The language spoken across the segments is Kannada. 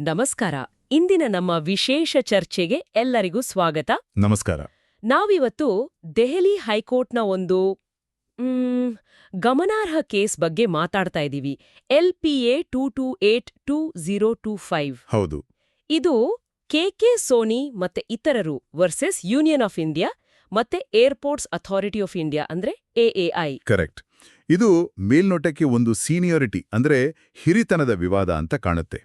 ನಮಸ್ಕಾರ. ಇಂದಿನ ನಮ್ಮ ವಿಶೇಷ ಚರ್ಚೆಗೆ ಎಲ್ಲರಿಗೂ ಸ್ವಾಗತ. ನಮಸ್ಕಾರ. ನಾವಿವತ್ತು ದೆಹಲಿ ಹೈಕೋರ್ಟ್ನ ಒಂದು ಗಮನಾರ್ಹ ಕೇಸ್ ಬಗ್ಗೆ ಮಾತಾಡ್ತಾ ಇದ್ದೀವಿ. L P A two two eight two zero two five. ಹೌದು. ಇದು ಕೆಕೆ ಸೋನಿ ಮತ್ತೆ ಇತರರು ವರ್ಸಸ್ ಯೂನಿಯನ್ ಆಫ್ ಇಂಡಿಯಾ ಮತ್ತೆ ಏರ್ಪೋರ್ಟ್ಸ್ ಅಥಾರಿಟಿ ಆಫ್ ಇಂಡಿಯಾ ಅಂದ್ರೆ ಎಎಐ ಕರೆಕ್ಟ್. ಇದು ಮೇಲ್ನೋಟಕ್ಕೆ ಒಂದು ಸೀನಿಯಾರಿಟಿ ಅಂದ್ರೆ ಹಿರಿತನದ ವಿವಾದ ಅಂತ ಕಾಣುತ್ತೆ.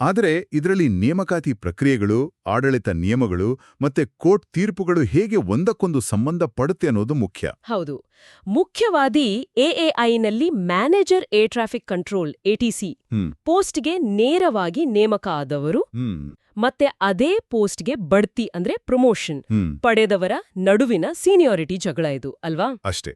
ಆದರೆ ಇದರಲ್ಲಿ ನೇಮಕಾತಿ ಪ್ರಕ್ರಿಯೆಗಳು ಆಡಳಿತ ನಿಯಮಗಳು ಮತ್ತೆ ಕೋರ್ಟ್ ತೀರ್ಪುಗಳು ಹೇಗೆ ಒಂದಕ್ಕೊಂದು ಸಂಬಂಧ ಪಡುತ್ತೆ ಅನ್ನೋದು ಮುಖ್ಯ. ಹೌದು. ಮುಖ್ಯವಾದಿ ಎಎಐನಲ್ಲಿ manager air traffic control ATC ಪೋಸ್ಟ್ಗೆ ನೇರವಾಗಿ ನೇಮಕ ಆದವರು ಮತ್ತೆ ಅದೇ ಪೋಸ್ಟ್ಗೆ ಬಡ್ತಿ ಅಂದ್ರೆ ಪ್ರಮೋಷನ್ ಪಡೆದವರ ನಡುವಿನ ಸೀನಿಯಾರಿಟಿ ಜಗಳ ಇದು ಅಲ್ವಾ? ಅಷ್ಟೇ.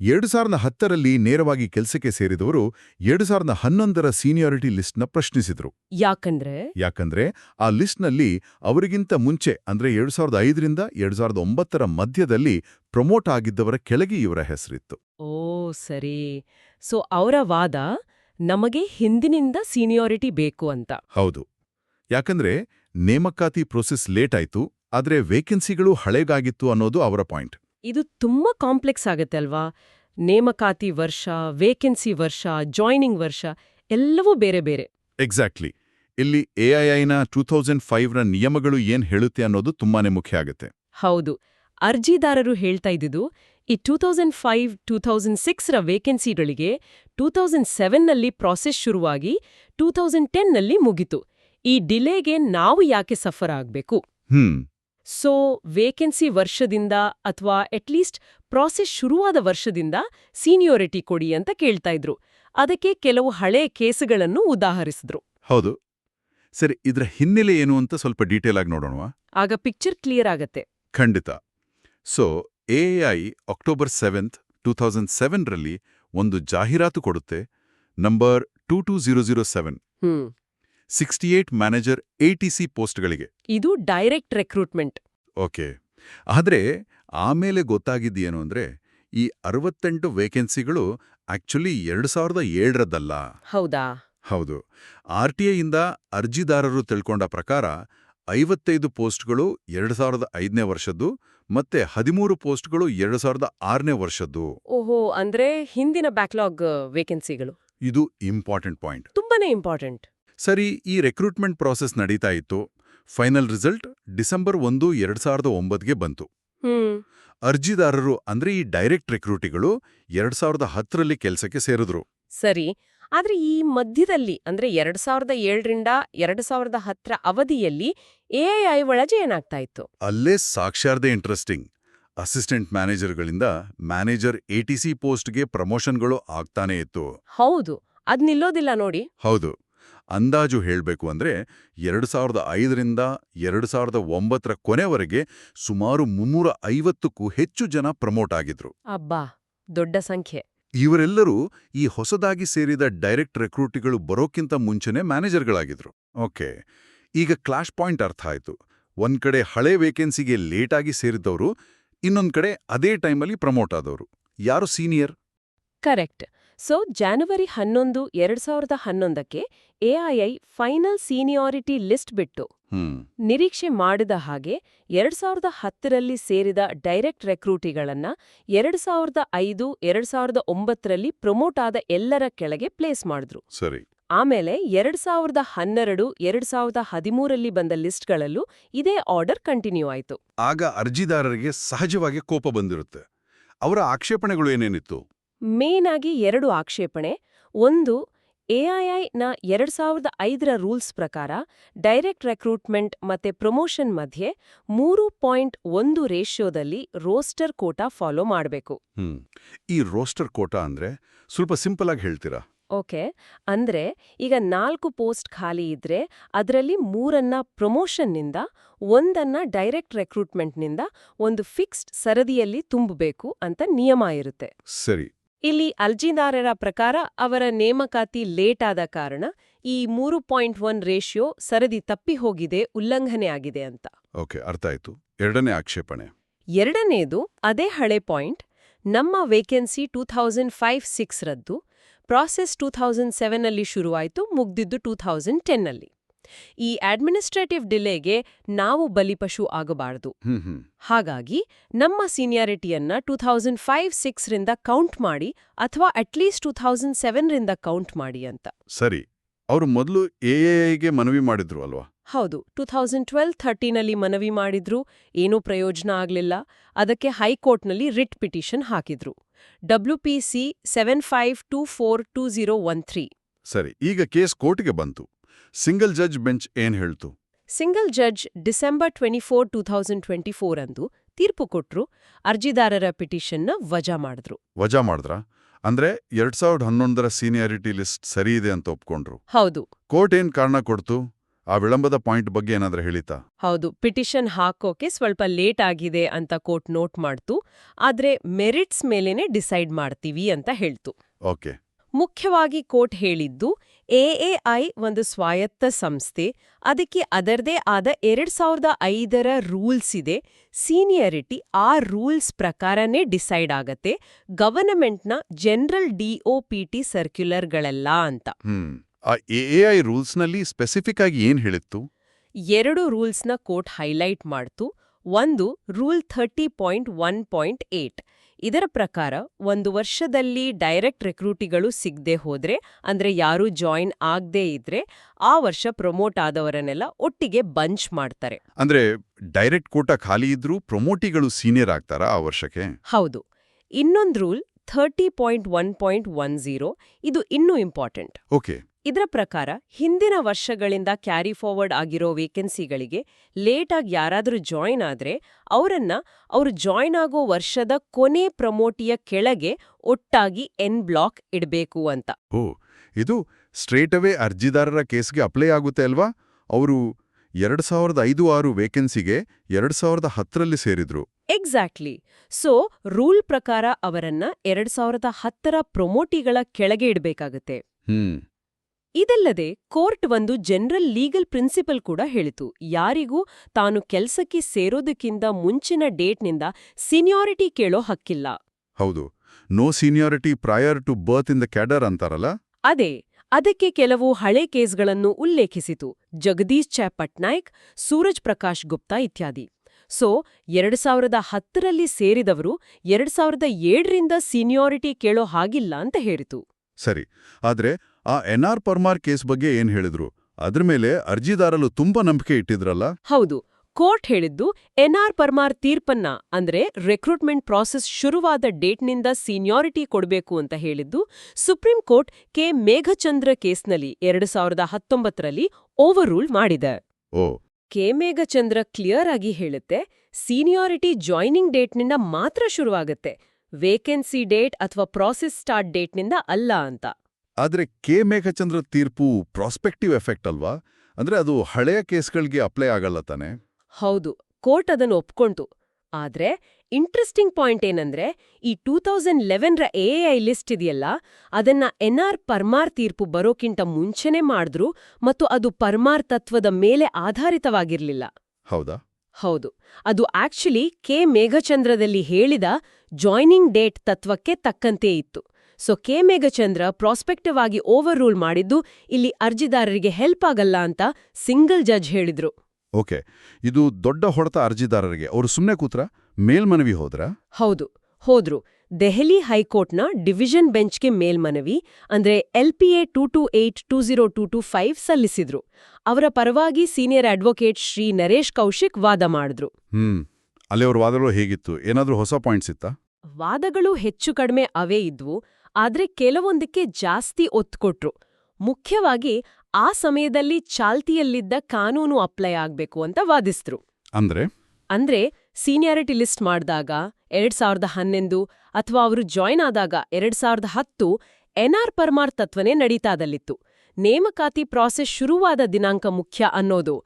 ಎರಡು ಸಾವಿರದ ಹತ್ತರಲ್ಲಿ ನೇರವಾಗಿ ಕೆಲಸಕ್ಕೆ ಸೇರಿದವರು ಎರಡು ಸಾವಿರದ ಹನ್ನೊಂದರ ಸೀನಿಯಾರಿಟಿ ಲಿಸ್ಟ್ನ ಪ್ರಶ್ನಿಸಿದ್ರು. ಯಾಕಂದ್ರೆ? ಯಾಕಂದ್ರೆ ಆ ಲಿಸ್ಟ್ನಲ್ಲಿ ಅವರಿಗಿಂತ ಮುಂಚೆ ಅಂದ್ರೆ ಎರಡು ಸಾವಿರದ ಐದರಿಂದ ಎರಡು ಸಾವಿರದ ಒಂಬತ್ತರ ಮಧ್ಯದಲ್ಲಿ ಪ್ರಮೋಟ್ ಆಗಿದ್ದವರ ಕೆಳಗೆ ಇವರ ಹೆಸರಿತ್ತು. ಓ ಸರಿ. ಸೊ ಅವರ ವಾದ ನಮಗೆ ಹಿಂದಿನಿಂದ ಸೀನಿಯಾರಿಟಿ ಬೇಕು ಅಂತ. ಹೌದು. ಯಾಕಂದ್ರೆ ನೇಮಕಾತಿ ಪ್ರೊಸೆಸ್ ಲೇಟ್ ಆಯ್ತು ಆದ್ರೆ ವೇಕೆನ್ಸಿಗಳು ಹಳೇಗಾಗಿತ್ತು ಅನ್ನೋದು ಅವರ ಪಾಯಿಂಟ್ ಇದು ತುಂಬಾ ಕಾಂಪ್ಲೆಕ್ಸ್ ಆಗುತ್ತೆ ಅಲ್ವಾ? ನೇಮಕಾತಿ ವರ್ಷ ವೇಕೆನ್ಸಿ ವರ್ಷ ಜಾಯ್ನಿಂಗ್ ವರ್ಷ ಎಲ್ಲವೂ ಬೇರೆ ಬೇರೆ. ಎಕ್ಸಾಕ್ಟ್ಲಿ ಇಲ್ಲಿ ಎಐಐನ ಟೂ ತೌಸಂಡ್ ಫೈವ್ರ ನಿಯಮಗಳು ಏನ್ ಹೇಳುತ್ತೆ ಅನ್ನೋದು ತುಂಬಾನೇ ಮುಖ್ಯ ಆಗುತ್ತೆ. ಹೌದು. ಅರ್ಜಿದಾರರು ಹೇಳ್ತಾ ಇದ್ದಿದ್ದು ಈ two thousand five two thousand ಸಿಕ್ಸ್ರ ವೇಕೆನ್ಸಿಗಳಿಗೆ ಟೂ ತೌಸಂಡ್ ಸೆವೆನ್ನಲ್ಲಿ ಪ್ರಾಸೆಸ್ ಶುರುವಾಗಿ ಟೂ ತೌಸಂಡ್ ಟೆನ್ನಲ್ಲಿ ಮುಗಿತು. ಈ ಡಿಲೇಗೆ ನಾವು ಯಾಕೆ ಸಫರ್ ಆಗಬೇಕು? ಹ್ಮ್. ಸೊ ವೇಕೆನ್ಸಿ ವರ್ಷದಿಂದ ಅಥವಾ ಅಟ್ಲೀಸ್ಟ್ ಪ್ರಾಸೆಸ್ ಶುರುವಾದ ವರ್ಷದಿಂದ ಸೀನಿಯೋರಿಟಿ ಕೊಡಿ ಅಂತ ಕೇಳ್ತಾ ಇದ್ರು. ಅದಕ್ಕೆ ಕೆಲವು ಹಳೆ ಕೇಸುಗಳನ್ನು ಉದಾಹರಿಸಿದ್ರು. ಹೌದು. ಸರಿ ಇದರ ಹಿನ್ನೆಲೆ ಏನು ಅಂತ ಸ್ವಲ್ಪ ಡೀಟೇಲ್ ಆಗಿ ನೋಡೋಣ ಆಗ ಪಿಕ್ಚರ್ ಕ್ಲಿಯರ್ ಆಗತ್ತೆ. ಖಂಡಿತ. So AI October seventh two thousand ಸೆವೆನ್ರಲ್ಲಿ ಒಂದು ಜಾಹೀರಾತು ಕೊಡುತ್ತೆ. Number two two zero zero seven sixty eight manager ATC ಪೋಸ್ಟ್ಗಳಿಗೆ. ಇದು ಡೈರೆಕ್ಟ್ ರೆಕ್ರೂಟ್ಮೆಂಟ್. ಓಕೆ. ಆದರೆ ಆಮೇಲೆ ಗೊತ್ತಾಗಿದ್ದೇನು ಅಂದ್ರೆ ಈ ಅರವತ್ತೆಂಟು ವೇಕೆನ್ಸಿಗಳು ಆಕ್ಚುಲಿ ಎರಡು ಸಾವಿರದ ಏಳರದ್ದಲ್ಲ. ಹೌದಾ? ಹೌದು. ಆರ್ ಟಿ ಐಯಿಂದ ಅರ್ಜಿದಾರರು ತಿಳ್ಕೊಂಡ ಪ್ರಕಾರ ಐವತ್ತೈದು ಪೋಸ್ಟ್ಗಳು ಎರಡು ಸಾವಿರದ ಐದನೇ ವರ್ಷದ್ದು ಮತ್ತೆ ಹದಿಮೂರು ಪೋಸ್ಟ್ಗಳು ಎರಡು ಸಾವಿರದ ಆರನೇ ವರ್ಷದ್ದು. ಓಹೋ ಅಂದ್ರೆ ಹಿಂದಿನ ಬ್ಯಾಕ್ಲಾಗ್ ವೇಕೆನ್ಸಿಗಳು. ಇದು ಇಂಪಾರ್ಟೆಂಟ್ ಪಾಯಿಂಟ್. ತುಂಬಾನೇ ಇಂಪಾರ್ಟೆಂಟ್. ಸರಿ ಈ ರೆಕ್ರೂಟ್ಮೆಂಟ್ ಪ್ರಾಸೆಸ್ ನಡೀತಾ ಇತ್ತು. ಫೈನಲ್ ರಿಸಲ್ಟ್ ಡಿಸೆಂಬರ್ ಒಂದು ಎರಡ್ ಸಾವಿರದ ಒಂಬತ್ಗೆ ಬಂತು. ಹ್ಮ್. ಅರ್ಜಿದಾರರು ಅಂದ್ರೆ ಈ ಡೈರೆಕ್ಟ್ ರೆಕ್ರೂಟಿಗಳು ಎರಡ್ ಸಾವಿರದ ಹತ್ತರಲ್ಲಿ ಕೆಲಸಕ್ಕೆ ಸೇರಿದ್ರು. ಸರಿ ಆದ್ರೆ ಈ ಮಧ್ಯದಲ್ಲಿ ಅಂದ್ರೆ ಎರಡ್ ಸಾವಿರದ ಏಳರಿಂದ ಎರಡ್ ಸಾವಿರದ ಹತ್ತರ ಅವಧಿಯಲ್ಲಿ ಎಐ ಒಳಜೆ ಏನಾಗ್ತಾ ಇತ್ತು? ಅಲ್ಲೇ ಸಾಕ್ಷಾರ್ದೆ ಇಂಟ್ರೆಸ್ಟಿಂಗ್ ಅಸಿಸ್ಟೆಂಟ್ ಮ್ಯಾನೇಜರ್ಗಳಿಂದ ಮ್ಯಾನೇಜರ್ ಎಟಿಸಿ ಪೋಸ್ಟ್ಗೆ ಪ್ರಮೋಷನ್ಗಳು ಆಗ್ತಾನೆ ಇತ್ತು. ಹೌದು ಅದ್ ನಿಲ್ಲೋದಿಲ್ಲ ನೋಡಿ. ಹೌದು. ಅಂದಾಜು ಹೇಳಬೇಕು ಅಂದ್ರೆ ಎರಡು ಸಾವಿರದ ಐದರಿಂದ ಎರಡು ಸಾವಿರದ ಒಂಬತ್ತರ ಕೊನೆವರೆಗೆ ಸುಮಾರು ಮುನ್ನೂರ ಐವತ್ತಕ್ಕೂ ಹೆಚ್ಚು ಜನ ಪ್ರಮೋಟ್ ಆಗಿದ್ರು. ಅಬ್ಬಾ ದೊಡ್ಡ ಸಂಖ್ಯೆ. ಇವರೆಲ್ಲರೂ ಈ ಹೊಸದಾಗಿ ಸೇರಿದ ಡೈರೆಕ್ಟ್ ರೆಕ್ರೂಟಿಗಳು ಬರೋಕ್ಕಿಂತ ಮುಂಚೆನೇ ಮ್ಯಾನೇಜರ್ಗಳಾಗಿದ್ರು. ಓಕೆ ಈಗ ಕ್ಲಾಶ್ ಪಾಯಿಂಟ್ ಅರ್ಥ ಆಯ್ತು. ಒಂದ್ ಕಡೆ ಹಳೆ ವೇಕೆನ್ಸಿಗೆ ಲೇಟಾಗಿ ಸೇರಿದವರು ಇನ್ನೊಂದ್ ಕಡೆ ಅದೇ ಟೈಮಲ್ಲಿ ಪ್ರಮೋಟ್ ಆದವರು. ಯಾರು ಸೀನಿಯರ್? ಕರೆಕ್ಟ್. ಸೊ ಜಾನ್ವರಿ ಹನ್ನೊಂದು ಎರಡ್ ಸಾವಿರದ ಹನ್ನೊಂದಕ್ಕೆ ಎಐ ಫೈನಲ್ ಸೀನಿಯಾರಿಟಿ ಲಿಸ್ಟ್ ಬಿಟ್ಟು ನಿರೀಕ್ಷೆ ಮಾಡಿದ ಹಾಗೆ ಎರಡ್ ಸಾವಿರದ ಹತ್ತರಲ್ಲಿ ಸೇರಿದ ಡೈರೆಕ್ಟ್ ರೆಕ್ರೂಟಿಗಳನ್ನ ಎರಡ್ ಸಾವಿರದ ಐದು ಎರಡ್ ಸಾವಿರದ ಒಂಬತ್ತರಲ್ಲಿ ಪ್ರಮೋಟ್ ಆದ ಎಲ್ಲರ ಕೆಳಗೆ ಪ್ಲೇಸ್ ಮಾಡಿದ್ರು. ಸರಿ. ಆಮೇಲೆ ಎರಡ್ ಸಾವಿರದ ಹನ್ನೆರಡು ಎರಡ್ ಸಾವಿರದ ಹದಿಮೂರಲ್ಲಿ ಬಂದ ಲಿಸ್ಟ್ಗಳಲ್ಲೂ ಇದೇ ಆರ್ಡರ್ ಕಂಟಿನ್ಯೂ ಆಯಿತು. ಆಗ ಅರ್ಜಿದಾರರಿಗೆ ಸಹಜವಾಗಿ ಕೋಪ ಬಂದಿರುತ್ತೆ. ಅವರ ಆಕ್ಷೇಪಣೆಗಳು ಏನೇನಿತ್ತು? ಮೇನ್ ಆಗಿ ಎರಡು ಆಕ್ಷೇಪಣೆ. ಒಂದು ಎಐಐನ ಎರಡ್ ಸಾವಿರದ ಐದರ ರೂಲ್ಸ್ ಪ್ರಕಾರ ಡೈರೆಕ್ಟ್ ರೆಕ್ರೂಟ್ಮೆಂಟ್ ಮತ್ತೆ ಪ್ರಮೋಷನ್ ಮಧ್ಯೆ ಮೂರು ಪಾಯಿಂಟ್ ಒಂದು ರೇಷಿಯೋದಲ್ಲಿ ರೋಸ್ಟರ್ ಕೋಟಾ ಫಾಲೋ ಮಾಡಬೇಕು. ಈ ರೋಸ್ಟರ್ ಕೋಟಾ ಅಂದ್ರೆ ಸ್ವಲ್ಪ ಸಿಂಪಲ್ ಆಗಿ ಹೇಳ್ತೀರಾ? ಓಕೆ. ಅಂದ್ರೆ ಈಗ ನಾಲ್ಕು ಪೋಸ್ಟ್ ಖಾಲಿ ಇದ್ರೆ ಅದರಲ್ಲಿ ಮೂರನ್ನ ಪ್ರಮೋಷನ್ನಿಂದ ಒಂದನ್ನ ಡೈರೆಕ್ಟ್ ರೆಕ್ರೂಟ್ಮೆಂಟ್ನಿಂದ ಒಂದು ಫಿಕ್ಸ್ಡ್ ಸರದಿಯಲ್ಲಿ ತುಂಬಬೇಕು ಅಂತ ನಿಯಮ ಇರುತ್ತೆ. ಸರಿ. ಇಲ್ಲಿ ಅರ್ಜಿದಾರರ ಪ್ರಕಾರ ಅವರ ನೇಮಕಾತಿ ಲೇಟ್ ಆದ ಕಾರಣ ಈ ಮೂರು ಪಾಯಿಂಟ್ ಒನ್ ರೇಷಿಯೋ ಸರದಿ ತಪ್ಪಿ ಹೋಗಿದೆ ಉಲ್ಲಂಘನೆ ಆಗಿದೆ ಅಂತ. ಓಕೆ ಅರ್ಥ ಆಯ್ತು. ಎರಡನೇ ಆಕ್ಷೇಪಣೆ. ಎರಡನೇದು ಅದೇ ಹಳೆ ಪಾಯಿಂಟ್ ನಮ್ಮ vacancy two thousand five six ರದ್ದು ಪ್ರಾಸೆಸ್ ಟೂ ಥೌಸಂಡ್ ಸೆವೆನಲ್ಲಿ ಶುರುವಾಯಿತು ಮುಗ್ದಿದ್ದು ಟೂ ಥೌಸಂಡ್ ಟೆನ್ನಲ್ಲಿ ಈ ಅಡ್ಮಿನಿಸ್ಟ್ರೇಟಿವ್ ಡಿಲೇಗೆ ನಾವು ಬಲಿಪಶು ಆಗಬಾರದು. ಹಾಗಾಗಿ ನಮ್ಮ ಸೀನಿಯಾರಿಟಿಯನ್ನ ಟೂ ಥೌಸಂಡ್ ಫೈವ್ ಸಿಕ್ಸ್ರಿಂದ ಕೌಂಟ್ ಮಾಡಿ ಅಥವಾ ಅಟ್ಲೀಸ್ಟ್ ಟೂ ಥೌಸಂಡ್ ಸೆವೆನ್ರಿಂದ ಕೌಂಟ್ ಮಾಡಿ ಅಂತ. ಸರಿ. ಅವರು ಮೊದಲು ಎಎಐಗೆ ಮನವಿ ಮಾಡಿದ್ರು ಅಲ್ವಾ? ಹೌದು. ಟೂ ಥೌಸಂಡ್ ಟ್ವೆಲ್ ಥರ್ಟೀನಲ್ಲಿ ಮನವಿ ಮಾಡಿದ್ರು. ಏನೂ ಪ್ರಯೋಜನ ಆಗಲಿಲ್ಲ. ಅದಕ್ಕೆ ಹೈಕೋರ್ಟ್ನಲ್ಲಿ ರಿಟ್ ಪಿಟಿಷನ್ ಹಾಕಿದ್ರು. W P C seven five two four two zero one three ಸರಿ. ಈಗ ಕೇಸ್ ಕೋರ್ಟ್ಗೆ ಬಂತು. ಸಿಂಗಲ್ ಜಡ್ಜ್ ಬೆಂಚ್ ಏನ್ ಹೇಳ್ತು? Single judge December twenty four two thousand twenty four ಅಂದು ತೀರ್ಪು ಕೊಟ್ರು ಅರ್ಜಿದಾರರ ಪಿಟಿಷನ್ನ ವಜಾ ಮಾಡಿದ್ರು. ವಜಾ ಮಾಡಿದ್ರ? ಅಂದ್ರೆ ಎರಡ್ ಸಾವಿರದ ಹನ್ನೊಂದರ ಸೀನಿಯಾರಿಟಿ ಲಿಸ್ಟ್ ಸರಿ ಇದೆ ಅಂತ ಒಪ್ಕೊಂಡ್ರು. ಹೌದು. ಕೋರ್ಟ್ ಏನ್ ಕಾರಣ ಕೊಡ್ತು? ಆ ವಿಳಂಬದ ಪಾಯಿಂಟ್ ಬಗ್ಗೆ ಏನಾದ್ರೂ ಹೇಳಿತಾ? ಹೌದು ಪಿಟಿಷನ್ ಹಾಕೋಕೆ ಸ್ವಲ್ಪ ಲೇಟ್ ಆಗಿದೆ ಅಂತ ಕೋರ್ಟ್ ನೋಟ್ ಮಾಡ್ತು ಆದ್ರೆ ಮೆರಿಟ್ಸ್ ಮೇಲೇನೆ ಡಿಸೈಡ್ ಮಾಡ್ತೀವಿ ಅಂತ ಹೇಳ್ತು. ಓಕೆ. ಮುಖ್ಯವಾಗಿ ಕೋರ್ಟ್ ಹೇಳಿದ್ದು ಎಎಐ ಒಂದು ಸ್ವಾಯತ್ತ ಸಂಸ್ಥೆ ಅದಕ್ಕೆ ಅದರದೇ ಆದ ಎರಡ್ ಸಾವಿರದ ಐದರ ರೂಲ್ಸ್ ಇದೆ. ಸೀನಿಯರಿಟಿ ಆ ರೂಲ್ಸ್ ಪ್ರಕಾರನೇ ಡಿಸೈಡ್ ಆಗತ್ತೆ. ಗವರ್ನಮೆಂಟ್ನ ಜನರಲ್ ಡಿಒಪಿಟಿ ಸರ್ಕ್ಯುಲರ್ಗಳೆಲ್ಲ ಅಂತ. ಎಎಐ ರೂಲ್ಸ್ನಲ್ಲಿ ಸ್ಪೆಸಿಫಿಕ್ ಆಗಿ ಏನ್ ಹೇಳಿತ್ತು? ಎರಡು ರೂಲ್ಸ್ನ ಕೋರ್ಟ್ ಹೈಲೈಟ್ ಮಾಡ್ತು. ಒಂದು rule thirty point one point eight. ಇದರ ಪ್ರಕಾರ ಒಂದು ವರ್ಷದಲ್ಲಿ ಡೈರೆಕ್ಟ್ ರೆಕ್ರೂಟಿಗಳು ಸಿಗದೆ ಹೋದ್ರೆ ಅಂದ್ರೆ ಯಾರೂ ಜಾಯಿನ್ ಆಗದೇ ಇದ್ರೆ ಆ ವರ್ಷ ಪ್ರಮೋಟ್ ಆದವರನ್ನೆಲ್ಲ ಒಟ್ಟಿಗೆ ಬಂಚ್ ಮಾಡ್ತಾರೆ. ಅಂದ್ರೆ ಡೈರೆಕ್ಟ್ ಕೋಟಾ ಖಾಲಿ ಇದ್ರೂ ಪ್ರೊಮೋಟಿಗಳು ಸೀನಿಯರ್ ಆಗ್ತಾರ ಆ ವರ್ಷಕ್ಕೆ? ಹೌದು. ಇನ್ನೊಂದು rule thirty point one point one zero ಇದು ಇನ್ನೂ ಇಂಪಾರ್ಟೆಂಟ್ ಓಕೆ ಇದರ ಪ್ರಕಾರ ಹಿಂದಿನ ವರ್ಷಗಳಿಂದ ಕ್ಯಾರಿ ಫಾರ್ವರ್ಡ್ ಆಗಿರೋ ವೇಕೆನ್ಸಿಗಳಿಗೆ ಲೇಟಾಗಿ ಯಾರಾದರೂ ಜಾಯಿನ್ ಆದ್ರೆ ಅವರನ್ನ ಅವರು ಜಾಯಿನ್ ಆಗೋ ವರ್ಷದ ಕೊನೆ ಪ್ರಮೋಟಿಯ ಕೆಳಗೆ ಒಟ್ಟಾಗಿ ಎನ್ ಬ್ಲಾಕ್ ಇಡಬೇಕು ಅಂತ. ಓ ಇದು ಸ್ಟ್ರೇಟ್ ಅವೇ ಅರ್ಜಿದಾರರ ಕೇಸ್ಗೆ ಅಪ್ಲೈ ಆಗುತ್ತೆ ಅಲ್ವಾ? ಅವರು ಎರಡ್ ಸಾವಿರದ ಐದು ಆರು ವೇಕೆನ್ಸಿಗೆ ಎರಡ್ ಸಾವಿರದ ಹತ್ತರಲ್ಲಿ ಸೇರಿದ್ರು. ಎಕ್ಸಾಕ್ಟ್ಲಿ ಸೊ ರೂಲ್ ಪ್ರಕಾರ ಅವರನ್ನ ಎರಡ್ ಸಾವಿರದ ಹತ್ತರ ಪ್ರೊಮೋಟಿಗಳ ಕೆಳಗೆ ಇಡಬೇಕಾಗುತ್ತೆ. ಹ್ಮ್. ಇದಲ್ಲದೆ ಕೋರ್ಟ್ ಒಂದು ಜನರಲ್ ಲೀಗಲ್ ಪ್ರಿನ್ಸಿಪಲ್ ಕೂಡ ಹೇಳಿತು. ಯಾರಿಗೂ ತಾನು ಕೆಲಸಕ್ಕೆ ಸೇರೋದಕ್ಕಿಂತ ಮುಂಚಿನ ಡೇಟ್ನಿಂದ ಸೀನಿಯಾರಿಟಿ ಕೇಳೋ ಹಕ್ಕಿಲ್ಲ. ಹೌದು. No seniority prior to birth in the cadre ಅಂತಾರಲ್ಲ? ಅದೇ. ಅದಕ್ಕೆ ಕೆಲವು ಹಳೆ ಕೇಸ್ಗಳನ್ನು ಉಲ್ಲೇಖಿಸಿತು. ಜಗದೀಶ್ ಛಾ ಪಟ್ನಾಯಕ್ ಸೂರಜ್ ಪ್ರಕಾಶ್ ಗುಪ್ತಾ ಇತ್ಯಾದಿ. ಸೊ ಎರಡು ಸಾವಿರದ ಹತ್ತರಲ್ಲಿ ಸೇರಿದವರು ಎರಡು ಸಾವಿರದ ಏಳರಿಂದ ಸೀನಿಯಾರಿಟಿ ಕೇಳೋ ಹಾಗಿಲ್ಲ ಅಂತ ಹೇಳಿತು. ಸರಿ. ಆದ್ರೆ ಆ ಎನ್ ಆರ್ ಪರ್ಮಾರ್ ಕೇಸ್ ಬಗ್ಗೆ ಏನ್ ಹೇಳಿದ್ರು? ಅದ್ರ ಮೇಲೆ ಅರ್ಜಿದಾರರು ತುಂಬಾ ನಂಬಿಕೆ ಇಟ್ಟಿದ್ರಲ್ಲ? ಹೌದು. ಕೋರ್ಟ್ ಹೇಳಿದ್ದು ಎನ್ಆರ್ ಪರ್ಮಾರ್ ತೀರ್ಪನ್ನ ಅಂದ್ರೆ ರೆಕ್ರೂಟ್ಮೆಂಟ್ ಪ್ರಾಸೆಸ್ ಶುರುವಾದ ಡೇಟ್ನಿಂದ ಸೀನಿಯಾರಿಟಿ ಕೊಡಬೇಕು ಅಂತ ಹೇಳಿದ್ದು ಸುಪ್ರೀಂ ಕೋರ್ಟ್ ಕೆ. ಮೇಘಚಂದ್ರ ಕೇಸ್ನಲ್ಲಿ ಎರಡು ಸಾವಿರದ ಹತ್ತೊಂಬತ್ತರಲ್ಲಿ ಓವರ್ ರೂಲ್ ಮಾಡಿದೆ. ಓ. ಕೆ. ಮೇಘಚಂದ್ರ ಕ್ಲಿಯರ್ ಆಗಿ ಹೇಳುತ್ತೆ ಸೀನಿಯಾರಿಟಿ ಜಾಯ್ನಿಂಗ್ ಡೇಟ್ನಿಂದ ಮಾತ್ರ ಶುರುವಾಗುತ್ತೆ ವೇಕೆನ್ಸಿ ಡೇಟ್ ಅಥವಾ ಪ್ರಾಸೆಸ್ ಸ್ಟಾರ್ಟ್ ಡೇಟ್ನಿಂದ ಅಲ್ಲ ಅಂತ. ಆದ್ರೆ ಕೆ ಮೇಘಚಂದ್ರ ತೀರ್ಪು ಪ್ರಾಸ್ಪೆಕ್ಟಿವ್ ಎಫೆಕ್ಟ್ ಅಲ್ವಾ? ಅಂದ್ರೆ ಅದು ಹಳೆಯ ಕೇಸ್ಗಳಿಗೆ ಅಪ್ಲೈ ಆಗಲ್ಲ ತಾನೆ? ಹೌದು ಕೋರ್ಟ್ ಅದನ್ನು ಒಪ್ಕೊಂತು ಆದ್ರೆ ಇಂಟ್ರೆಸ್ಟಿಂಗ್ ಪಾಯಿಂಟ್ ಏನಂದ್ರೆ ಈ ಟೂ ತೌಸಂಡ್ ಲೆವೆನ್ರ ಎಐ ಲಿಸ್ಟ್ ಇದೆಯಲ್ಲ ಅದನ್ನ ಎನ್ಆರ್ ಪರ್ಮಾರ್ ತೀರ್ಪು ಬರೋಕ್ಕಿಂತ ಮುಂಚೆನೆ ಮಾಡಿದ್ರು ಮತ್ತು ಅದು ಪರ್ಮಾರ್ ತತ್ವದ ಮೇಲೆ ಆಧಾರಿತವಾಗಿರ್ಲಿಲ್ಲ. ಹೌದಾ? ಹೌದು ಅದು ಆಕ್ಚುಲಿ ಕೆ ಮೇಘಚಂದ್ರದಲ್ಲಿ ಹೇಳಿದ ಜಾಯ್ನಿಂಗ್ ಡೇಟ್ ತತ್ವಕ್ಕೆ ತಕ್ಕಂತೆ ಇತ್ತು. ಸೊ ಕೆ ಮೇಘಚಂದ್ರ ಪ್ರಾಸ್ಪೆಕ್ಟಿವ್ ಆಗಿ ಓವರ್ ರೂಲ್ ಮಾಡಿದ್ದು ಇಲ್ಲಿ ಅರ್ಜಿದಾರರಿಗೆ ಹೆಲ್ಪ್ ಆಗಲ್ಲ ಅಂತ ಸಿಂಗಲ್ ಜಡ್ಜ್ ಹೇಳಿದ್ರು. ಓಕೆ ಇದು ದೊಡ್ಡ ಹೊಡೆತ ಅರ್ಜಿದಾರರಿಗೆ. ಅವರು ಸುಮ್ಮನೆ ಕೂತ್ರ? ಮೇಲ್ಮನವಿ ಹೋದ್ರ? ಹೌದು ಹೋದ್ರು. ದೆಹಲಿ ಹೈಕೋರ್ಟ್ನ ಡಿವಿಷನ್ ಬೆಂಚ್ಗೆ ಮೇಲ್ಮನವಿ ಅಂದ್ರೆ L P A two two eight two zero two two five ಸಲ್ಲಿಸಿದ್ರು. ಅವರ ಪರವಾಗಿ ಸೀನಿಯರ್ ಅಡ್ವೊಕೇಟ್ ಶ್ರೀ ನರೇಶ್ ಕೌಶಿಕ್ ವಾದ ಮಾಡಿದ್ರು. ಹ್ಮ್ ಅಲ್ಲಿ ಅವ್ರ ವಾದಗಳು ಹೇಗಿತ್ತು? ಏನಾದ್ರೂ ಹೊಸ ಪಾಯಿಂಟ್ಸ್ ಇತ್ತ? ವಾದಗಳು ಹೆಚ್ಚು ಕಡಿಮೆ ಅವೇ ಇದ್ವು ಆದ್ರೆ ಕೆಲವೊಂದಕ್ಕೆ ಜಾಸ್ತಿ ಒತ್ತು ಕೊಟ್ರು. ಮುಖ್ಯವಾಗಿ ಆ ಸಮಯದಲ್ಲಿ ಚಾಲ್ತಿಯಲ್ಲಿದ್ದ ಕಾನೂನು ಅಪ್ಲೈ ಆಗ್ಬೇಕು ಅಂತ ವಾದಿಸಿದ್ರು ಅಂದ್ರೆ? ಅಂದ್ರೆ ಸೀನಿಯಾರಿಟಿ ಲಿಸ್ಟ್ ಮಾಡಿದಾಗ ಎರಡ್ ಸಾವಿರದ ಹನ್ನೊಂದು ಅಥವಾ ಅವರು ಜಾಯ್ನ್ ಆದಾಗ ಎರಡ್ ಸಾವಿರದ ಹತ್ತು ಎನ್ಆರ್ ಪರ್ಮಾರ್ ತತ್ವನೇ ನಡೀತಾದಲ್ಲಿತ್ತು. ನೇಮಕಾತಿ ಪ್ರಾಸೆಸ್ ಶುರುವಾದ ದಿನಾಂಕ ಮುಖ್ಯ ಅನ್ನೋದು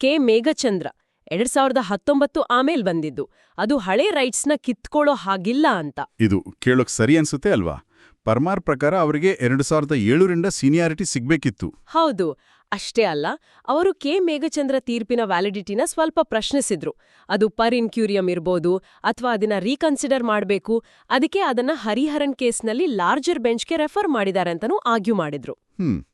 ಕೆ ಮೇಘಚಂದ್ರ ಎರಡ್ ಸಾವಿರದ ಹತ್ತೊಂಬತ್ತು ಆಮೇಲೆ ಬಂದಿದ್ದು. ಅದು ಹಳೆ ರೈಟ್ಸ್ನ ಕಿತ್ಕೊಳ್ಳೋ ಹಾಗಿಲ್ಲ ಅಂತ. ಇದು ಕೇಳೋಕ್ ಸರಿ ಅನ್ಸುತ್ತೆ ಅಲ್ವಾ? ಪರ್ಮಾರ್ ಪ್ರಕಾರ ಅವರಿಗೆ ಎರಡು ಸಾವಿರದ ಏಳರಿಂದ ಸೀನಿಯಾರಿಟಿ ಸಿಗ್ಬೇಕಿತ್ತು. ಹೌದು. ಅಷ್ಟೇ ಅಲ್ಲ ಅವರು ಕೆ. ಮೇಘಚಂದ್ರ ತೀರ್ಪಿನ ವ್ಯಾಲಿಡಿಟಿನ ಸ್ವಲ್ಪ ಪ್ರಶ್ನಿಸಿದ್ರು. ಅದು ಪರ್ ಇನ್ಕ್ಯೂರಿಯಂ ಇರ್ಬೋದು ಅಥವಾ ಅದನ್ನ ರೀಕನ್ಸಿಡರ್ ಮಾಡಬೇಕು. ಅದಕ್ಕೆ ಅದನ್ನ ಹರಿಹರನ್ ಕೇಸ್ನಲ್ಲಿ ಲಾರ್ಜರ್ ಬೆಂಚ್ಗೆ ರೆಫರ್ ಮಾಡಿದ್ದಾರೆ ಅಂತನೂ ಆರ್ಗ್ಯೂ ಮಾಡಿದ್ರು. ಹ್ಮ್.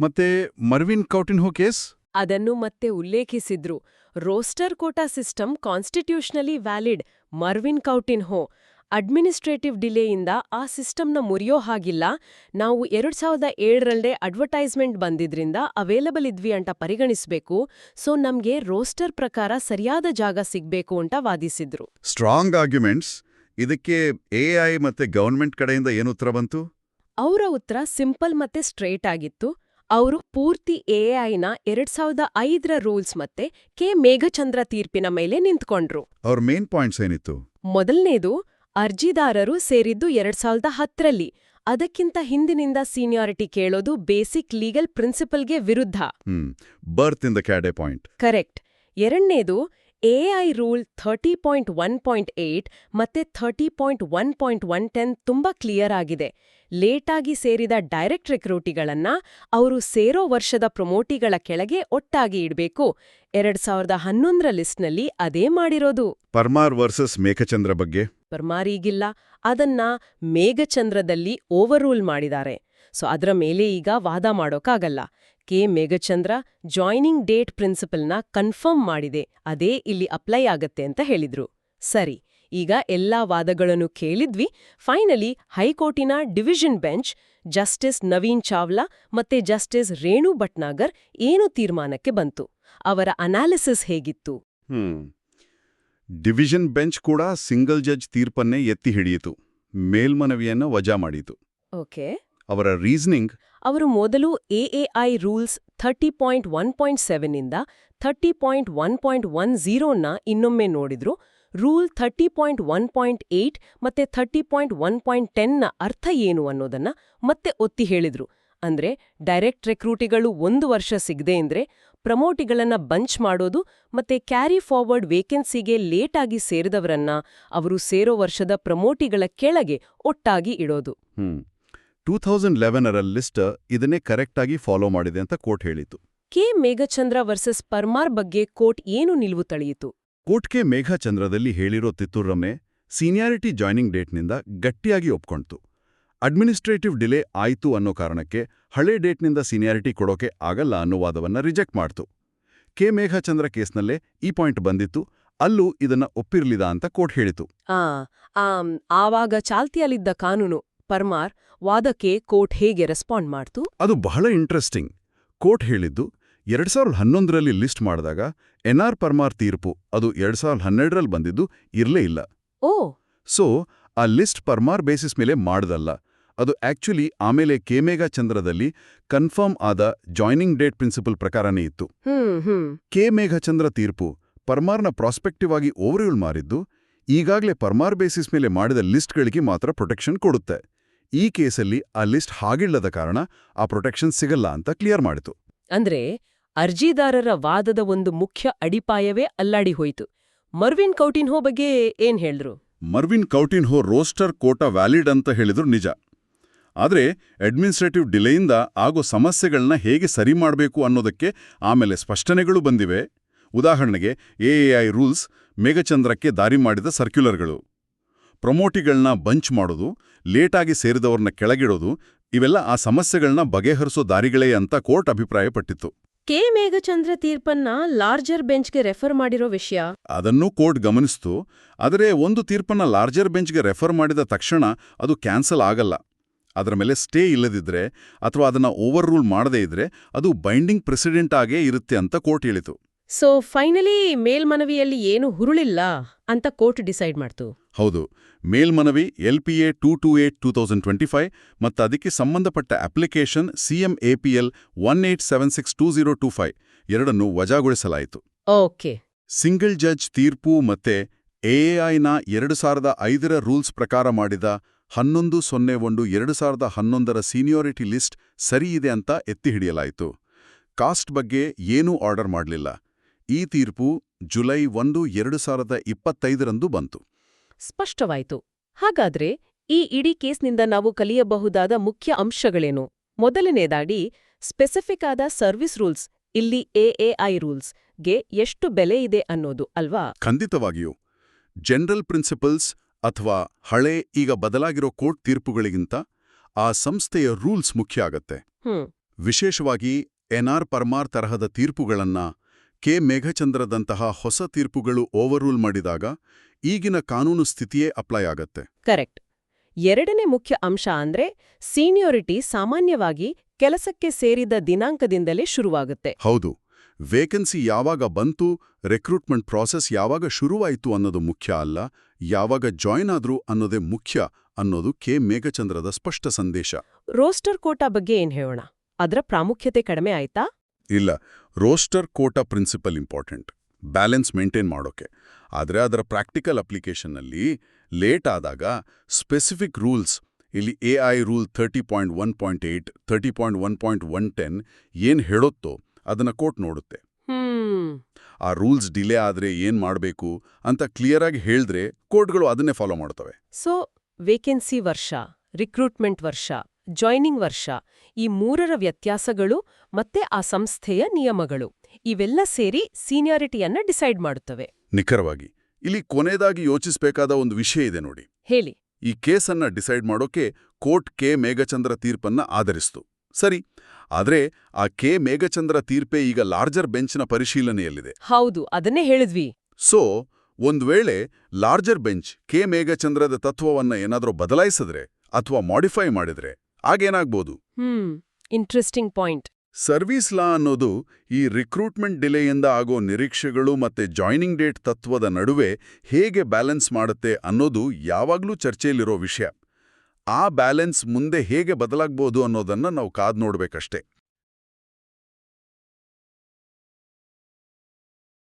ಮತ್ತೆ ಮರ್ವಿನ್ ಕೌಟಿನ್ಹೋ ಕೇಸ್? ಅದನ್ನು ಮತ್ತೆ ಉಲ್ಲೇಖಿಸಿದ್ರು. Roster quota system constitutionally valid Mervyn Coutinho administrative ಡಿಲೇಯಿಂದ ಆ ಸಿಸ್ಟಮ್ನ ಮುರಿಯೋ ಹಾಗಿಲ್ಲ. ನಾವು ಎರಡ್ ಸಾವಿರದ ಏಳರಲ್ಲೇ ಅಡ್ವರ್ಟೈಸ್ಮೆಂಟ್ ಬಂದಿದ್ರಿಂದ ಅವೈಲಬಲ್ ಇದ್ವಿ ಅಂತ ಪರಿಗಣಿಸ್ಬೇಕು. ಸೊ ನಮ್ಗೆ ರೋಸ್ಟರ್ ಪ್ರಕಾರ ಸರಿಯಾದ ಜಾಗ ಸಿಗ್ಬೇಕು ಅಂತ ವಾದಿಸಿದ್ರು. ಸ್ಟ್ರಾಂಗ್ ಆರ್ಗ್ಯುಮೆಂಟ್ಸ್ ಇದಕ್ಕೆ ಎಐ ಮತ್ತೆ ಗವರ್ಮೆಂಟ್ ಕಡೆಯಿಂದ ಏನು ಉತ್ತರ ಬಂತು? ಅವರ ಉತ್ತರ ಸಿಂಪಲ್ ಮತ್ತೆ ಸ್ಟ್ರೈಟ್ ಆಗಿತ್ತು. ಅವರು ಪೂರ್ತಿ ಎಐನ ಎರಡ್ ಸಾವಿರದ ಐದರ ರೂಲ್ಸ್ ಮತ್ತೆ ಕೆ ಮೇಘಚಂದ್ರ ತೀರ್ಪಿನ ಮೇಲೆ ನಿಂತ್ಕೊಂಡ್ರು. ಅವ್ರ ಮೇನ್ ಪಾಯಿಂಟ್ಸ್ ಏನಿತ್ತು? ಮೊದಲನೇದು ಅರ್ಜಿದಾರರು ಸೇರಿದ್ದು ಎರಡ್ ಸಾವಿರದ ಹತ್ತರಲ್ಲಿ. ಅದಕ್ಕಿಂತ ಹಿಂದಿನಿಂದ ಸೀನಿಯಾರಿಟಿ ಕೇಳೋದು ಬೇಸಿಕ್ ಲೀಗಲ್ ಪ್ರಿನ್ಸಿಪಲ್ಗೆ ವಿರುದ್ಧ. Birth in the cadre point. Correct. ಎರಡನೇದು AI rule thirty point one point eight ಮತ್ತೆ thirty point one point one ten ತುಂಬಾ ಕ್ಲಿಯರ್ ಆಗಿದೆ. ಲೇಟಾಗಿ ಸೇರಿದ ಡೈರೆಕ್ಟ್ ರಿಕ್ರೂಟಿಗಳನ್ನ ಅವರು ಸೇರೋ ವರ್ಷದ ಪ್ರಮೋಟಿಗಳ ಕೆಳಗೆ ಒಟ್ಟಾಗಿ ಇಡಬೇಕು. ಎರಡ್ ಸಾವಿರದ ಹನ್ನೊಂದರ ಲಿಸ್ಟ್ನಲ್ಲಿ ಅದೇ ಮಾಡಿರೋದು. ಪರ್ಮಾರ್ ವರ್ಸಸ್ ಮೇಘಚಂದ್ರ ಬಗ್ಗೆ? ಪರ್ಮಾರಿಗಿಲ್ಲ ಅದನ್ನ ಮೇಘಚಂದ್ರದಲ್ಲಿ ಓವರ್ರೂಲ್ ಮಾಡಿದ್ದಾರೆ. ಸೊ ಅದರ ಮೇಲೆ ಈಗ ವಾದ ಮಾಡೋಕ್ಕಾಗಲ್ಲ ಕೆ. ಮೇಘಚಂದ್ರ ಜಾಯ್ನಿಂಗ್ ಡೇಟ್ ಪ್ರಿನ್ಸಿಪಲ್ನ ಕನ್ಫರ್ಮ್ ಮಾಡಿದೆ. ಅದೇ ಇಲ್ಲಿ ಅಪ್ಲೈ ಆಗತ್ತೆ ಅಂತ ಹೇಳಿದ್ರು. ಸರಿ, ಈಗ ಎಲ್ಲಾ ವಾದಗಳನ್ನು ಕೇಳಿದ್ವಿ. Finally ಹೈಕೋರ್ಟಿನ division bench justice Naveen Chawla ಮತ್ತೆ ಜಸ್ಟಿಸ್ ರೇಣು ಭಟ್ನಾಗರ್ ಏನು ತೀರ್ಮಾನಕ್ಕೆ ಬಂತು? ಅವರ ಅನಾಲಿಸಿಸ್ ಹೇಗಿತ್ತು? ಡಿವಿಷನ್ ಬೆಂಚ್ ಕೂಡ ಸಿಂಗಲ್ ಜಡ್ಜ್ ತೀರ್ಪನ್ನೇ ಎತ್ತಿ ಹಿಡಿಯಿತು. ಮೇಲ್ಮನವಿಯನ್ನು ವಜಾ ಮಾಡಿತು. ಓಕೆ. ಅವರ ರೀಸನಿಂಗ್ ಅವರು ಮೊದಲು AAI rules thirty point one point ಸೆವೆನ್ನಿಂದ thirty point one point one ಝೀರೋನ ಇನ್ನೊಮ್ಮೆ ನೋಡಿದ್ರು. Rule thirty point one point eight ಮತ್ತೆ ಥರ್ಟಿ ಪಾಯಿಂಟ್ ಒನ್ ಪಾಯಿಂಟ್ ಟೆನ್ನ ಅರ್ಥ ಏನು ಅನ್ನೋದನ್ನ ಮತ್ತೆ ಒತ್ತಿ ಹೇಳಿದ್ರು. ಅಂದ್ರೆ ಡೈರೆಕ್ಟ್ ರೆಕ್ರೂಟಿಗಳು ಒಂದು ವರ್ಷ ಸಿಗದೆ ಅಂದ್ರೆ ಪ್ರಮೋಟಿಗಳನ್ನ ಬಂಚ್ ಮಾಡೋದು ಮತ್ತೆ ಕ್ಯಾರಿ ಫಾರ್ವರ್ಡ್ ವೇಕೆನ್ಸಿಗೆ ಲೇಟಾಗಿ ಸೇರಿದವರನ್ನ ಅವರು ಸೇರೋ ವರ್ಷದ ಪ್ರಮೋಟಿಗಳ ಕೆಳಗೆ ಒಟ್ಟಾಗಿ ಇಡೋದು. ಹ್ಮ್. ಟೂ ಥೌಸಂಡ್ ಲೆವೆನರ ಲಿಸ್ಟ್ ಇದನ್ನೇ ಕರೆಕ್ಟಾಗಿ ಫಾಲೋ ಮಾಡಿದೆ ಅಂತ ಕೋರ್ಟ್ ಹೇಳಿತು ಕೆ. ಮೇಘಚಂದ್ರ ವರ್ಸಸ್ ಪರ್ಮಾರ್ ಬಗ್ಗೆ ಕೋರ್ಟ್ ಏನು ನಿಲುವು ತಳೆಯಿತು? Court K. ಮೇಘಚಂದ್ರದಲ್ಲಿ ಹೇಳಿರೋ ತಿತ್ತೂರಮ್ಮೆ ಸೀನಿಯಾರಿಟಿ ಜಾಯ್ನಿಂಗ್ ಡೇಟ್ನಿಂದ ಗಟ್ಟಿಯಾಗಿ ಒಪ್ಕೊಳ್ತು ಅಡ್ಮಿನಿಸ್ಟ್ರೇಟಿವ್ ಡಿಲೇ ಆಯಿತು ಅನ್ನೋ ಕಾರಣಕ್ಕೆ ಹಳೆ ಡೇಟ್ನಿಂದ ಸೀನಿಯಾರಿಟಿ ಕೊಡೋಕೆ ಆಗಲ್ಲ ಅನ್ನೋ ವಾದವನ್ನ ರಿಜೆಕ್ಟ್ ಮಾಡ್ತು. ಕೆ. ಮೇಘಚಂದ್ರ ಕೇಸ್ನಲ್ಲೇ ಈ ಪಾಯಿಂಟ್ ಬಂದಿತ್ತು ಅಲ್ಲೂ ಇದನ್ನ ಒಪ್ಪಿರ್ಲಿದ ಅಂತ ಕೋರ್ಟ್ ಹೇಳಿತು. ಆವಾಗ ಚಾಲ್ತಿಯಲ್ಲಿದ್ದ ಕಾನೂನು ಪರ್ಮಾರ್ ವಾದಕ್ಕೆ ಕೋರ್ಟ್ ಹೇಗೆ ರೆಸ್ಪಾಂಡ್ ಮಾಡ್ತು? ಅದು ಬಹಳ ಇಂಟ್ರೆಸ್ಟಿಂಗ್. ಕೋರ್ಟ್ ಹೇಳಿದ್ದು ಎರಡ್ ಸಾವಿರದ ಹನ್ನೊಂದರಲ್ಲಿ ಲಿಸ್ಟ್ ಮಾಡಿದಾಗ ಎನ್ಆರ್ ಪರ್ಮಾರ್ ತೀರ್ಪು ಅದು ಎರಡ್ ಸಾವಿರದ ಹನ್ನೆರಡರಲ್ಲಿ ಬಂದಿದ್ದು ಇರಲೇ ಇಲ್ಲ. ಓ! ಸೊ ಆ ಲಿಸ್ಟ್ ಪರ್ಮಾರ್ ಬೇಸಿಸ್ ಮೇಲೆ ಮಾಡ್ದಲ್ಲ. ಅದು ಆಕ್ಚುಲಿ ಆಮೇಲೆ ಕೇಮೇಘ ಚಂದ್ರದಲ್ಲಿ ಕನ್ಫರ್ಮ್ ಆದ ಜಾಯ್ನಿಂಗ್ ಡೇಟ್ ಪ್ರಿನ್ಸಿಪಲ್ ಪ್ರಕಾರನೇ ಇತ್ತು. ಕೆ ಮೇಘಚಂದ್ರ ತೀರ್ಪು ಪರ್ಮಾರ್ನ ಪ್ರಾಸ್ಪೆಕ್ಟಿವ್ ಆಗಿ ಓವರ್ಯೂಲ್ ಮಾರಿದ್ದು ಈಗಾಗಲೇ ಪರ್ಮಾರ್ ಬೇಸಿಸ್ ಮೇಲೆ ಮಾಡಿದ ಲಿಸ್ಟ್ಗಳಿಗೆ ಮಾತ್ರ ಪ್ರೊಟೆಕ್ಷನ್ ಕೊಡುತ್ತೆ. ಈ ಕೇಸಲ್ಲಿ ಆ ಲಿಸ್ಟ್ ಹಾಗಿಲ್ಲದ ಕಾರಣ ಆ ಪ್ರೊಟೆಕ್ಷನ್ ಸಿಗಲ್ಲ ಅಂತ ಕ್ಲಿಯರ್ ಮಾಡಿತು. ಅಂದ್ರೆ ಅರ್ಜಿದಾರರ ವಾದದ ಒಂದು ಮುಖ್ಯ ಅಡಿಪಾಯವೇ ಅಲ್ಲಾಡಿ ಹೋಯಿತು. ಮರ್ವಿನ್ ಕೌಟಿನ್ಹೋ ಬಗ್ಗೆ ಏನ್ ಹೇಳಿದ್ರು? Mervyn Coutinho roster quota valid ಅಂತ ಹೇಳಿದ್ರು ನಿಜ. ಆದರೆ ಅಡ್ಮಿನಿಸ್ಟ್ರೇಟಿವ್ ಡಿಲೇಯಿಂದ ಆಗೋ ಸಮಸ್ಯೆಗಳನ್ನ ಹೇಗೆ ಸರಿ ಮಾಡಬೇಕು ಅನ್ನೋದಕ್ಕೆ ಆಮೇಲೆ ಸ್ಪಷ್ಟನೆಗಳು ಬಂದಿವೆ. ಉದಾಹರಣೆಗೆ ಎಎಐ ರೂಲ್ಸ್ ಮೇಘಚಂದ್ರಕ್ಕೆ ದಾರಿ ಮಾಡಿದ ಸರ್ಕ್ಯುಲರ್ಗಳು. ಪ್ರಮೋಟಿಗಳನ್ನ ಬಂಚ್ ಮಾಡೋದು ಲೇಟಾಗಿ ಸೇರಿದವ್ರನ್ನ ಕೆಳಗಿಡೋದು ಇವೆಲ್ಲ ಆ ಸಮಸ್ಯೆಗಳನ್ನ ಬಗೆಹರಿಸೋ ದಾರಿಗಳೇ ಅಂತ ಕೋರ್ಟ್ ಅಭಿಪ್ರಾಯಪಟ್ಟಿತ್ತು. ಕೆ ಮೇಘಚಂದ್ರ ತೀರ್ಪನ್ನ ಲಾರ್ಜರ್ ಬೆಂಚ್ಗೆ ರೆಫರ್ ಮಾಡಿರೋ ವಿಷಯ? ಅದನ್ನೂ ಕೋರ್ಟ್ ಗಮನಿಸ್ತು. ಆದರೆ ಒಂದು ತೀರ್ಪನ್ನ ಲಾರ್ಜರ್ ಬೆಂಚ್ಗೆ ರೆಫರ್ ಮಾಡಿದ ತಕ್ಷಣ ಅದು ಕ್ಯಾನ್ಸಲ್ ಆಗಲ್ಲ. ಅದರ ಮೇಲೆ ಸ್ಟೇ ಇಲ್ಲದಿದ್ದರೆ ಅಥವಾ ಅದನ್ನ ಓವರ್ ರೂಲ್ ಮಾಡದೇ ಇದ್ರೆ ಅದು ಬೈಂಡಿಂಗ್ ಪ್ರೆಸಿಡೆಂಟ್ ಆಗೇ ಇರುತ್ತೆ ಅಂತ ಕೋರ್ಟ್ ಹೇಳಿತು. ಸೊ ಫೈನಲಿ ಮೇಲ್ಮನವಿಯಲ್ಲಿ ಏನು ಹುರುಳಿಲ್ಲ ಅಂತ ಕೋರ್ಟ್ ಡಿಸೈಡ್ ಮಾಡ್ತು. ಹೌದು. ಮೇಲ್ಮನವಿ L P A two two eight two thousand twenty five ಮತ್ತು ಅದಕ್ಕೆ ಸಂಬಂಧಪಟ್ಟ application CM APL one eight seven six two zero two five ಎರಡನ್ನು ವಜಾಗೊಳಿಸಲಾಯಿತು. ಓಕೆ ಸಿಂಗಲ್ ಜಡ್ಜ್ ತೀರ್ಪು ಮತ್ತೆ ಎಎಐನ ಎರಡು ಸಾವಿರದ ಐದರ ರೂಲ್ಸ್ ಪ್ರಕಾರ ಮಾಡಿದ ಹನ್ನೊಂದು ಸೊನ್ನೆ ಒಂದು ಎರಡು ಸಾವಿರದ ಹನ್ನೊಂದರ ಸೀನಿಯಾರಿಟಿ ಲಿಸ್ಟ್ ಸರಿಯಿದೆ ಅಂತ ಎತ್ತಿ ಹಿಡಿಯಲಾಯಿತು. ಕಾಸ್ಟ್ ಬಗ್ಗೆ ಏನೂ ಆರ್ಡರ್ ಮಾಡಲಿಲ್ಲ. ಈ ತೀರ್ಪು ಜುಲೈ ಒಂದು ಎರಡು ಸಾವಿರದ ಇಪ್ಪತ್ತೈದರಂದು ಬಂತು. ಸ್ಪಷ್ಟವಾಯಿತು. ಹಾಗಾದ್ರೆ ಈ ಇಡೀ ಕೇಸ್ನಿಂದ ನಾವು ಕಲಿಯಬಹುದಾದ ಮುಖ್ಯ ಅಂಶಗಳೇನು? ಮೊದಲನೇದಾಗಿ ಸ್ಪೆಸಿಫಿಕ್ ಆದ ಸರ್ವಿಸ್ ರೂಲ್ಸ್ ಇಲ್ಲಿ ಎಎಐ ರೂಲ್ಸ್ಗೆ ಎಷ್ಟು ಬೆಲೆ ಇದೆ ಅನ್ನೋದು ಅಲ್ವಾ? ಖಂಡಿತವಾಗಿಯೂ. ಜನರಲ್ ಪ್ರಿನ್ಸಿಪಲ್ಸ್ ಅಥವಾ ಹಳೆ ಈಗ ಬದಲಾಗಿರೋ ಕೋರ್ಟ್ ತೀರ್ಪುಗಳಿಗಿಂತ ಆ ಸಂಸ್ಥೆಯ ರೂಲ್ಸ್ ಮುಖ್ಯ ಆಗತ್ತೆ. ವಿಶೇಷವಾಗಿ ಎನ್ಆರ್ ಪರ್ಮಾರ್ ತರಹದ ತೀರ್ಪುಗಳನ್ನ ಕೆ ಮೇಘಚಂದ್ರದಂತಹ ಹೊಸ ತೀರ್ಪುಗಳು ಓವರ್ರೂಲ್ ಮಾಡಿದಾಗ ಈಗಿನ ಕಾನೂನು ಸ್ಥಿತಿಯೇ ಅಪ್ಲೈ ಆಗತ್ತೆ. ಕರೆಕ್ಟ್. ಎರಡನೇ ಮುಖ್ಯ ಅಂಶ ಅಂದ್ರೆ ಸೀನಿಯೋರಿಟಿ ಸಾಮಾನ್ಯವಾಗಿ ಕೆಲಸಕ್ಕೆ ಸೇರಿದ ದಿನಾಂಕದಿಂದಲೇ ಶುರುವಾಗುತ್ತೆ. ಹೌದು. ವೇಕೆನ್ಸಿ ಯಾವಾಗ ಬಂತು ರೆಕ್ರೂಟ್ಮೆಂಟ್ ಪ್ರಾಸೆಸ್ ಯಾವಾಗ ಶುರುವಾಯಿತು ಅನ್ನೋದು ಮುಖ್ಯ ಅಲ್ಲ. ಯಾವಾಗ ಜಾಯ್ನ್ ಆದ್ರು ಅನ್ನೋದೇ ಮುಖ್ಯ ಅನ್ನೋದು ಕೆ. ಮೇಘಚಂದ್ರದ ಸ್ಪಷ್ಟ ಸಂದೇಶ. ರೋಸ್ಟರ್ ಕೋಟಾ ಬಗ್ಗೆ ಏನ್ ಹೇಳೋಣ? ಅದರ ಪ್ರಾಮುಖ್ಯತೆ ಕಡಿಮೆ ಆಯ್ತಾ? ಇಲ್ಲ roster quota principle important. Balance maintain ಮಾಡೋಕೆ. ಆದರೆ ಅದರ ಪ್ರಾಕ್ಟಿಕಲ್ ಅಪ್ಲಿಕೇಶನ್ನಲ್ಲಿ ಲೇಟ್ ಆದಾಗ ಸ್ಪೆಸಿಫಿಕ್ ರೂಲ್ಸ್ ಇಲ್ಲಿ A I rule thirty point one point eight thirty point one point one ten ಏನು ಹೇಳುತ್ತೋ ಅದನ್ನ ಕೋರ್ಟ್ ನೋಡುತ್ತೆ. ಆ ರೂಲ್ಸ್ ಡಿಲೇ ಆದ್ರೆ ಏನು ಮಾಡಬೇಕು ಅಂತ ಕ್ಲಿಯರಾಗಿ ಹೇಳಿದ್ರೆ ಕೋರ್ಟ್ಗಳು ಅದನ್ನೇ ಫಾಲೋ ಮಾಡ್ತವೆ. ಸೊ ವೇಕೆನ್ಸಿ ವರ್ಷ ರಿಕ್ರೂಟ್ಮೆಂಟ್ ವರ್ಷ ಜಾಯ್ನಿಂಗ್ ವರ್ಷ ಈ ಮೂರರ ವ್ಯತ್ಯಾಸಗಳು ಮತ್ತೆ ಆ ಸಂಸ್ಥೆಯ ನಿಯಮಗಳು ಇವೆಲ್ಲ ಸೇರಿ ಸೀನಿಯಾರಿಟಿಯನ್ನ ಡಿಸೈಡ್ ಮಾಡುತ್ತವೆ. ನಿಖರವಾಗಿ ಇಲ್ಲಿ ಕೊನೆಯದಾಗಿ ಯೋಚಿಸಬೇಕಾದ ಒಂದು ವಿಷಯ ಇದೆ ನೋಡಿ. ಹೇಳಿ. ಈ ಕೇಸನ್ನ ಡಿಸೈಡ್ ಮಾಡೋಕೆ ಕೋರ್ಟ್ ಕೆ ಮೇಘಚಂದ್ರ ತೀರ್ಪನ್ನ ಆಧರಿಸ್ತು. ಸರಿ ಆದ್ರೆ ಆ ಕೆ ಮೇಘಚಂದ್ರ ತೀರ್ಪೇ ಈಗ ಲಾರ್ಜರ್ ಬೆಂಚ್ನ ಪರಿಶೀಲನೆಯಲ್ಲಿದೆ. ಹೌದು ಅದನ್ನೇ ಹೇಳಿದ್ವಿ. ಸೊ ಒಂದು ವೇಳೆ ಲಾರ್ಜರ್ ಬೆಂಚ್ ಕೆ ಮೇಘಚಂದ್ರದ ತತ್ವವನ್ನ ಏನಾದರೂ ಬದಲಾಯಿಸಿದ್ರೆ ಅಥವಾ ಮಾಡಿಫೈ ಮಾಡಿದ್ರೆ ಆಗೇನಾಗ್ಬೋದು? Hmm interesting point service law ಅನ್ನೋದು ಈ ರಿಕ್ರೂಟ್ಮೆಂಟ್ ಡಿಲೆಯಿಂದ ಆಗೋ ನಿರೀಕ್ಷೆಗಳು ಮತ್ತೆ ಜಾಯ್ನಿಂಗ್ ಡೇಟ್ ತತ್ವದ ನಡುವೆ ಹೇಗೆ ಬ್ಯಾಲೆನ್ಸ್ ಮಾಡುತ್ತೆ ಅನ್ನೋದು ಯಾವಾಗ್ಲೂ ಚರ್ಚೆಯಲ್ಲಿರೋ ವಿಷಯ. ಆ ಬ್ಯಾಲೆನ್ಸ್ ಮುಂದೆ ಹೇಗೆ ಬದಲಾಗ್ಬೋದು ಅನ್ನೋದನ್ನ ನಾವು ಕಾದ್ ನೋಡ್ಬೇಕಷ್ಟೇ.